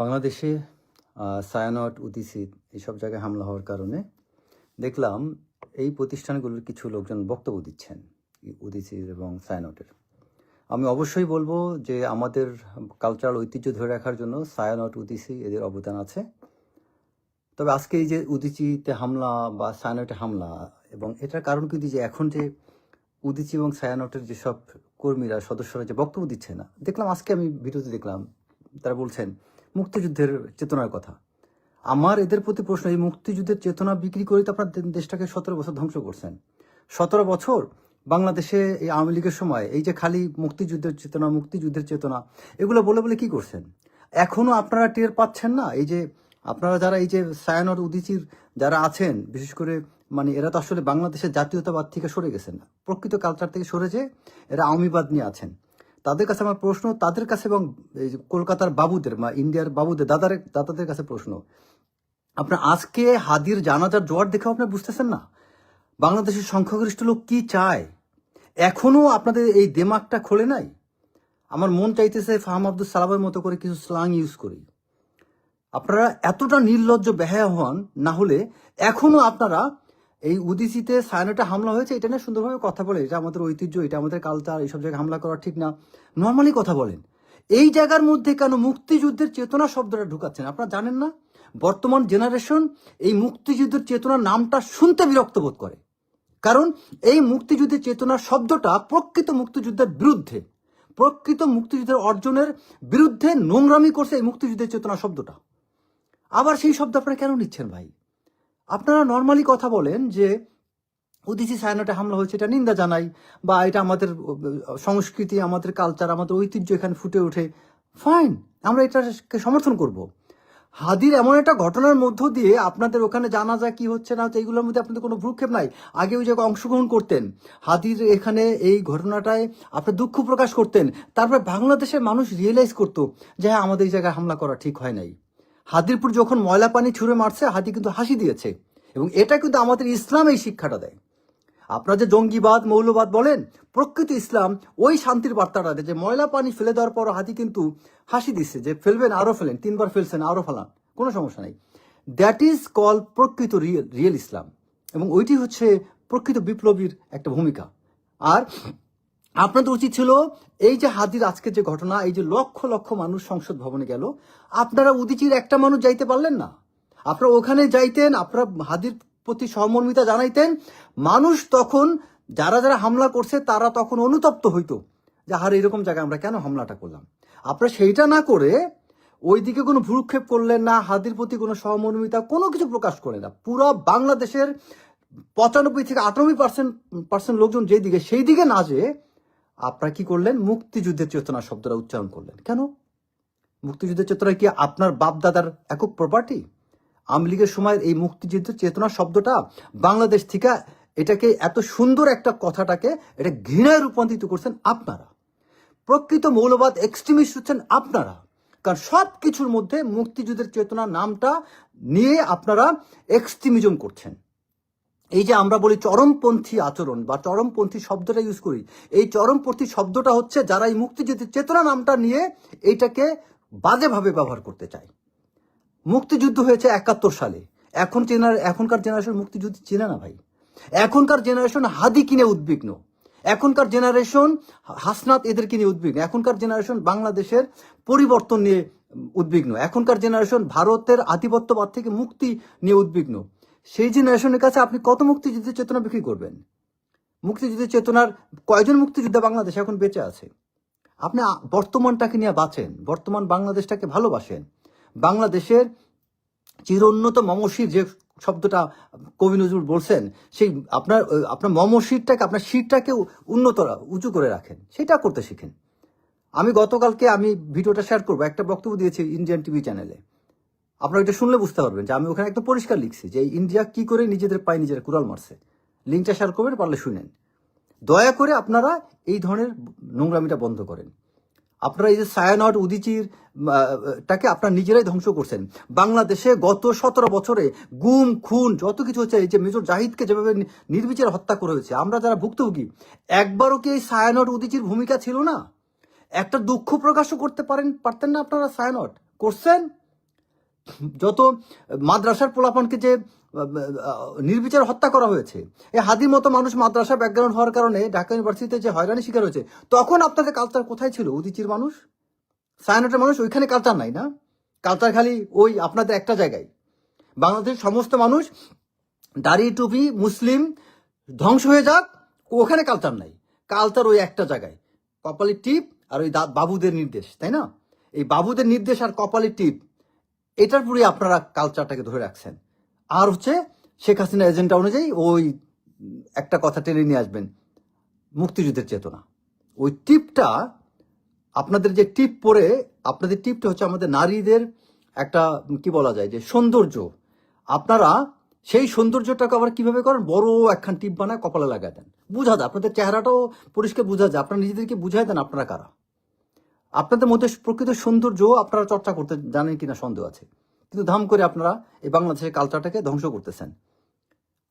বাংলাদেশে সায়ানট উদিসিদ এইসব জায়গায় হামলা হওয়ার কারণে দেখলাম এই প্রতিষ্ঠানগুলোর কিছু লোকজন বক্তব্য দিচ্ছেন উদিসির এবং সায়ানটের। আমি অবশ্যই বলব যে আমাদের কালচারাল ঐতিহ্য ধরে রাখার জন্য সায়ানট, উদিসি এদের অবদান আছে। তবে আজকে এই যে উদিচিতে হামলা বা সায়ানটে হামলা এবং এটার কারণ কিন্তু যে এখন যে উদিচি এবং সায়ানটের যেসব কর্মীরা, সদস্যরা যে বক্তব্য দিচ্ছে না, দেখলাম আজকে আমি ভিডিওতে দেখলাম, তারা বলছেন মুক্তিযুদ্ধের চেতনার কথা। আমার এদের প্রতি প্রশ্ন, এই মুক্তিযুদ্ধের চেতনা বিক্রি করে তো আপনার দেশটাকে সতেরো বছর ধ্বংস করছেন। সতেরো বছর বাংলাদেশে এই আওয়ামী লীগের সময় এই যে খালি মুক্তিযুদ্ধের চেতনা মুক্তিযুদ্ধের চেতনা, এগুলো বলে বলে কি করছেন? এখনও আপনারা টের পাচ্ছেন না? এই যে আপনারা যারা এই যে সায়ানর উদিচির যারা আছেন, বিশেষ করে মানে এরা তো আসলে বাংলাদেশের জাতীয়তাবাদ থেকে সরে গেছেন না। প্রকৃত কালচার থেকে সরে যে এরা আওয়ামীবাদ নিয়ে আছেন। তাদের কাছে আমার প্রশ্ন, তাদের কাছে এবং কলকাতার বাবুদের, বা ইন্ডিয়ার বাবুদের, দাদার, দাদাদের কাছে প্রশ্ন। আপনার আজকে হাদির জানাজার জোয়ার দেখেও আপনি বুঝতেছেন না? বাংলাদেশের সংখ্যাগরিষ্ঠ লোক কি চায়? এখনও আপনাদের এই দেমাগটা খোলে নাই? আমার মন চাইতেছে ফাহাম আব্দুল সালামের মতো করে কিছু স্লাং ইউজ করি। আপনারা এতটা নির্লজ্জ বেহায়া হন, না হলে এখনও আপনারা এই উদিসিতে সায়নাটা হামলা হয়েছে, এটা নিয়ে সুন্দরভাবে কথা বলে, এটা আমাদের ঐতিহ্য, এটা আমাদের কালচার এইসব জায়গায় হামলা করা ঠিক না। নর্মালি কথা বলেন। এই জায়গার মধ্যে কেন মুক্তিযুদ্ধের চেতনা শব্দটা ঢুকাচ্ছেন? আপনারা জানেন না? বর্তমান জেনারেশন এই মুক্তিযুদ্ধের চেতনার নামটা শুনতে বিরক্ত বোধ করে। কারণ এই মুক্তিযুদ্ধের চেতনা শব্দটা প্রকৃত মুক্তিযুদ্ধের বিরুদ্ধে, প্রকৃত মুক্তিযুদ্ধের অর্জনের বিরুদ্ধে নোংরামি করছে এই মুক্তিযুদ্ধের চেতনা শব্দটা। আবার সেই শব্দ আপনারা কেন নিচ্ছেন ভাই? আপনারা নর্মালি কথা বলেন যে উদিসি সায়নাটে হামলা হয়েছে, এটা নিন্দা জানাই, বা এটা আমাদের সংস্কৃতি, আমাদের কালচার আমাদের ঐতিহ্য এখানে ফুটে ওঠে। ফাইন আমরা এটাকে সমর্থন করব। হাদির এমন একটা ঘটনার মধ্য দিয়ে আপনাদের ওখানে জানা যায় কি হচ্ছে না হচ্ছে, এইগুলোর মধ্যে আপনাদের কোনো ভ্রুক্ষেপ নাই। আগে ওই জায়গায় অংশগ্রহণ করতেন, হাদির এখানে এই ঘটনাটায় আপনার দুঃখ প্রকাশ করতেন, তারপরে বাংলাদেশের মানুষ রিয়েলাইজ করতো যে হ্যাঁ আমাদের এই জায়গায় হামলা করা ঠিক হয় নাই। হাদিরপুর যখন ময়লা পানি ছুঁড়ে মারছে, হাতি কিন্তু হাসি দিয়েছে এবং এটা কিন্তু আমাদের ইসলাম এই শিক্ষাটা দেয়। আপনারা যে জঙ্গিবাদ, মৌলবাদ বলেন, প্রকৃত ইসলাম ওই শান্তির বার্তাটা দেয় যে ময়লা পানি ফেলে দেওয়ার পর হাতি কিন্তু হাসি দিচ্ছে যে ফেলবেন, আরও ফেলেন, তিনবার ফেলছেন, আরও ফেলান। কোনো সমস্যা নেই। দ্যাট ইজ কল প্রকৃত রিয়েল রিয়েল ইসলাম এবং ওইটি হচ্ছে প্রকৃত বিপ্লবীর একটা ভূমিকা। আর আপনাদের উচিত ছিল এই যে হাদির আজকে যে ঘটনা, এই যে লক্ষ লক্ষ মানুষ সংসদ ভবনে গেল, আপনারা উদিচির একটা মানুষ যাইতে পারলেন না। আপনারা ওখানে যাইতেন, আপনারা হাদির প্রতি সহমর্মিতা জানাইতেন। মানুষ তখন যারা যারা হামলা করছে, তারা তখন অনুতপ্ত হইতো যে হার এরকম জায়গায় আমরা কেন হামলাটা করলাম? আপনারা সেইটা না করে ওইদিকে কোনো ভ্রুক্ষেপ করলেন না হাদির প্রতি কোনো সহমর্মিতা, কোনো কিছু প্রকাশ করে না। পুরো বাংলাদেশের পঁচানব্বই থেকে আটানব্বই পার্সেন্ট পার্সেন্ট লোকজন যেই দিকে সেই দিকে না যেয়ে আপনারা কি করলেন? মুক্তিযুদ্ধের চেতনা শব্দটা উচ্চারণ করলেন। কেন? মুক্তিযুদ্ধের চেতনা কি আপনার বাপ দাদার একক প্রপার্টি আওয়ামী লীগের সময় এই মুক্তিযুদ্ধের চেতনা শব্দটা বাংলাদেশ থেকে এটাকে এত সুন্দর একটা কথাটাকে এটা ঘৃণায় রূপান্তরিত করছেন আপনারা। প্রকৃত মৌলবাদ এক্সট্রিমিস্ট হচ্ছেন আপনারা। কারণ সব কিছুর মধ্যে মুক্তিযুদ্ধের চেতনা নামটা নিয়ে আপনারা এক্সট্রিমিজম করছেন। এই যে আমরা বলি চরমপন্থী আচরণ বা চরমপন্থী শব্দটা ইউজ করি, এই চরমপন্থী শব্দটা হচ্ছে যারা এই মুক্তিযুদ্ধের চেতনা নামটা নিয়ে এইটাকে বাজেভাবে ব্যবহার করতে চায়। মুক্তিযুদ্ধ হয়েছে একাত্তর সালে। এখন চেনার এখনকার জেনারেশন মুক্তিযুদ্ধ চেনে না ভাই। এখনকার জেনারেশন হাদি কিনে উদ্বিগ্ন। এখনকার জেনারেশন হাসনাত এদেরকে নিয়ে উদ্বিগ্ন। এখনকার জেনারেশন বাংলাদেশের পরিবর্তন নিয়ে উদ্বিগ্ন। এখনকার জেনারেশন ভারতের আধিপত্যবাদ থেকে মুক্তি নিয়ে উদ্বিগ্ন। সেই জেনারেশনের কাছে আপনি কত মুক্তিযুদ্ধের চেতনা বিক্রি করবেন? মুক্তিযুদ্ধের চেতনার কয়জন মুক্তিযোদ্ধা বাংলাদেশে এখন বেঁচে আছে? আপনি বর্তমানটাকে নিয়ে বাঁচেন। বর্তমান বাংলাদেশটাকে ভালোবাসেন। বাংলাদেশের চিরোন্নত মমশির যে শব্দটা কবি নজরুল বলছেন, সেই আপনার আপনার মমশিরটাকে, আপনার শিরটাকে উন্নত, উঁচু করে রাখেন। সেটা করতে শিখেন। আমি গতকালকে আমি ভিডিওটা শেয়ার করব। একটা বক্তব্য দিয়েছি ইন্ডিয়ান টিভি চ্যানেলে। আপনারা এটা শুনলে বুঝতে পারবেন যে আমি ওখানে একদম পরিষ্কার লিখছি যে ইন্ডিয়া কি করে নিজেদের পায়ে নিজেরা কুড়াল মারছে। লিঙ্কটা শেয়ার করবেন, পারলে শুনেন দয়া করে আপনারা এই ধরনের নোংরামিটা বন্ধ করেন। আপনারা এই যে সায়ানট উদিচির টাকে আপনারা নিজেরাই ধ্বংস করছেন। বাংলাদেশে গত সতেরো বছরে গুম, খুন, যত কিছু হচ্ছে, এই যে মেজর জাহিদকে যেভাবে নির্বিচারে হত্যা করা হয়েছে, আমরা যারা ভুক্তভোগী, একবারও কি এই সায়ানট উদিচির ভূমিকা ছিল না? একটা দুঃখ প্রকাশও করতে পারেন পারতেন না আপনারা সায়ানট করছেন? যত মাদ্রাসার পোলাপনকে যে নির্বিচার হত্যা করা হয়েছে এই হাদির মতো মানুষ মাদ্রাসা ব্যাকগ্রাউন্ড হওয়ার কারণে ঢাকা ইউনিভার্সিটিতে যে হয়রানি শিকার হয়েছে, তখন আপনাদের কালচার কোথায় ছিল? উদিচির মানুষ? সায়নটের মানুষ? ওইখানে কালচার নাই না? কালচার খালি ওই আপনাদের একটা জায়গায়। বাংলাদেশের সমস্ত মানুষ দাড়ি টুপি মুসলিম, ধ্বংস হয়ে যাক, ওখানে কালচার নাই। কালচার ওই একটা জায়গায়। কপালের টিপ আর ওই বাবুদের নির্দেশ, তাই না? এই বাবুদের নির্দেশ আর কপালের টিপ এটার পুরো আপনারা কালচারটাকে ধরে রাখছেন। আর হচ্ছে শেখ হাসিনা এজেন্ডা অনুযায়ী ওই একটা কথা টেনে নিয়ে আসবেন, মুক্তিযুদ্ধের চেতনা। ওই টিপটা, আপনাদের যে টিপ পরে, আপনাদের টিপটা হচ্ছে আমাদের নারীদের একটা, কি বলা যায় যে সৌন্দর্য। আপনারা সেই সৌন্দর্যটাকে আবার কীভাবে করেন? বড় একখান টিপ বানায় কপালে লাগায় দেন। বুঝা যায়, আপনাদের চেহারাটাও পরিষ্কার বুঝা যায়, আপনারা নিজেদেরকে বুঝাই দেন আপনারা কারা। আপনাদের মধ্যে প্রকৃত সৌন্দর্য আপনারা চর্চা করতে জানেন কিনা সন্দেহ আছে। কিন্তু ধাম করে আপনারা এই বাংলাদেশের কালচারটাকে ধ্বংস করতেছেন।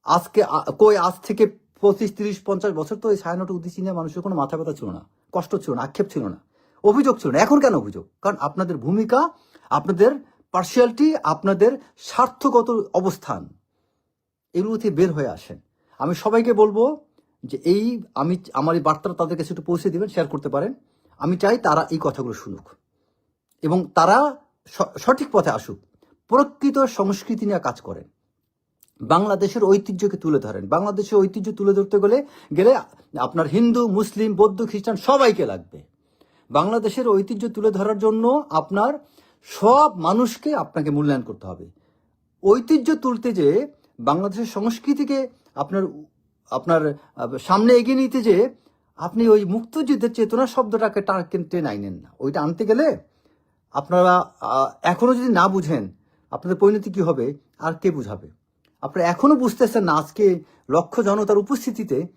আজকে কই আজ থেকে পঁচিশ, তিরিশ, পঞ্চাশ বছর তো এই ছায়ানট উদ্দেশ্যে নিয়ে মানুষের কোনো মাথা ব্যথা ছিল না, কষ্ট ছিল না, আক্ষেপ ছিল না। অভিযোগ ছিল না। এখন কেন অভিযোগ? কারণ আপনাদের ভূমিকা, আপনাদের পার্সিয়ালিটি আপনাদের স্বার্থগত অবস্থান, এগুলো থেকে বের হয়ে আসেন। আমি সবাইকে বলব যে এই, আমি, আমার এই বার্তাটা তাদের কাছে একটু পৌঁছে দিবেন শেয়ার করতে পারেন। আমি চাই তারা এই কথাগুলো শুনুক। এবং তারা সঠিক পথে আসুক। প্রকৃত সংস্কৃতি নিয়ে কাজ করেন। বাংলাদেশের ঐতিহ্যকে তুলে ধরেন। বাংলাদেশের ঐতিহ্য তুলে ধরতে গেলে গেলে আপনার হিন্দু, মুসলিম, বৌদ্ধ, খ্রিস্টান সবাইকে লাগবে। বাংলাদেশের ঐতিহ্য তুলে ধরার জন্য আপনার সব মানুষকে আপনাকে মূল্যায়ন করতে হবে। ঐতিহ্য তুলতে যে, বাংলাদেশের সংস্কৃতিকে আপনার আপনার সামনে এগিয়ে নিতে যে আপনি ওই মুক্তযুদ্ধের চেতনা শব্দটাকে টেনে আইনেন না। ওইটা আনতে গেলে আপনারা আহ, এখনও যদি না বুঝেন আপনাদের পরিণতি কি হবে? আর কে বুঝাবে? আপনারা এখনও বুঝতেছেন না আজকে লক্ষ জনতার উপস্থিতিতে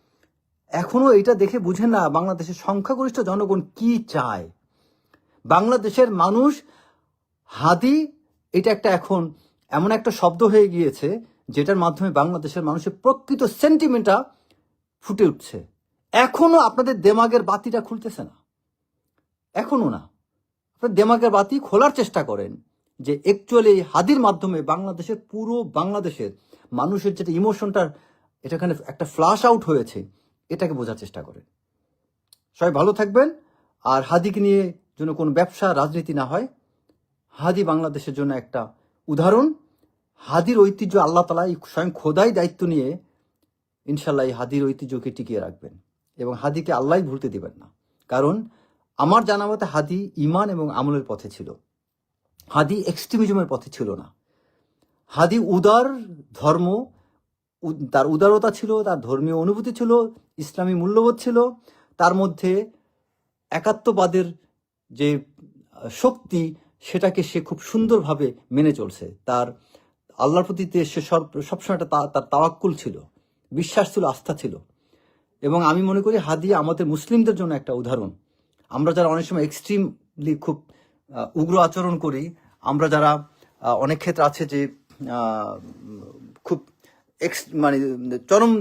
এখনও এটা দেখে বুঝেন না বাংলাদেশের সংখ্যাগরিষ্ঠ জনগণ কি চায়। বাংলাদেশের মানুষ হাদি এটা একটা এখন এমন একটা শব্দ হয়ে গিয়েছে যেটার মাধ্যমে বাংলাদেশের মানুষের প্রকৃত সেন্টিমেন্টটা ফুটে উঠছে। এখনও আপনাদের দেমাগের বাতিটা খুলতেছে না। এখনও না। আপনার দেমাগের বাতি খোলার চেষ্টা করেন যে অ্যাকচুয়ালি হাদির মাধ্যমে বাংলাদেশের, পুরো বাংলাদেশের মানুষের যেটা ইমোশনটার এটাখানে একটা ফ্লাশ আউট হয়েছে, এটাকে বোঝার চেষ্টা করেন। সবাই ভালো থাকবেন। আর হাদিকে নিয়ে যেন কোনো ব্যবসা, রাজনীতি না হয়, হাদি বাংলাদেশের জন্য একটা উদাহরণ। হাদির ঐতিহ্য আল্লাহ তালা স্বয়ং খোদাই দায়িত্ব নিয়ে ইনশাল্লাহ এই হাদির ঐতিহ্যকে টিকিয়ে রাখবেন। এবং হাদিকে আল্লাহ ভুলতে দিবেন না। কারণ আমার জানা মতে হাদি ইমান এবং আমলের পথে ছিল। হাদি এক্সট্রিমিজমের পথে ছিল না। হাদি উদার ধর্ম তার উদারতা ছিল, তার ধর্মীয় অনুভূতি ছিল, ইসলামী মূল্যবোধ ছিল। তার মধ্যে একাত্মবাদের যে শক্তি, সেটাকে সে খুব সুন্দরভাবে মেনে চলছে। তার আল্লাহর প্রতি সে সব, সবসময় একটা তার তাওয়াক্কুল ছিল। বিশ্বাস ছিল, আস্থা ছিল। এবং আমি মনে করি হাদি আমাদের মুসলিমদের জন্য একটা উদাহরণ। আমরা যারা অনেক সময় এক্সট্রিমলি খুব উগ্র আচরণ করি, আমরা যারা অনেক ক্ষেত্রে আছে যে খুব এক্স মানে চরম,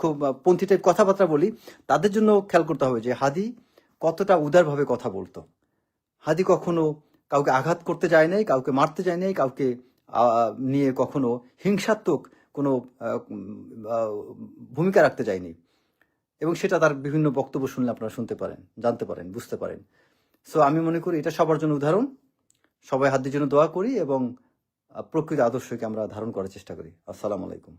খুব পন্থী টাইপ কথাবার্তা বলি, তাদের জন্য খেয়াল করতে হবে যে হাদি কতটা উদারভাবে কথা বলতো। হাদি কখনো কাউকে আঘাত করতে যায় নাই, কাউকে মারতে যায় নাই, কাউকে নিয়ে কখনো হিংসাত্মক কোনো ভূমিকা রাখতে যায়নি এবং সেটা তার বিভিন্ন বক্তব্য শুনলে আপনারা শুনতে পারেন, জানতে পারেন, বুঝতে পারেন। সো আমি মনে করি এটা সবার জন্য উদাহরণ। সবাই হাতের জন্য দোয়া করি এবং প্রকৃত আদর্শকে আমরা ধারণ করার চেষ্টা করি। আসসালামু আলাইকুম।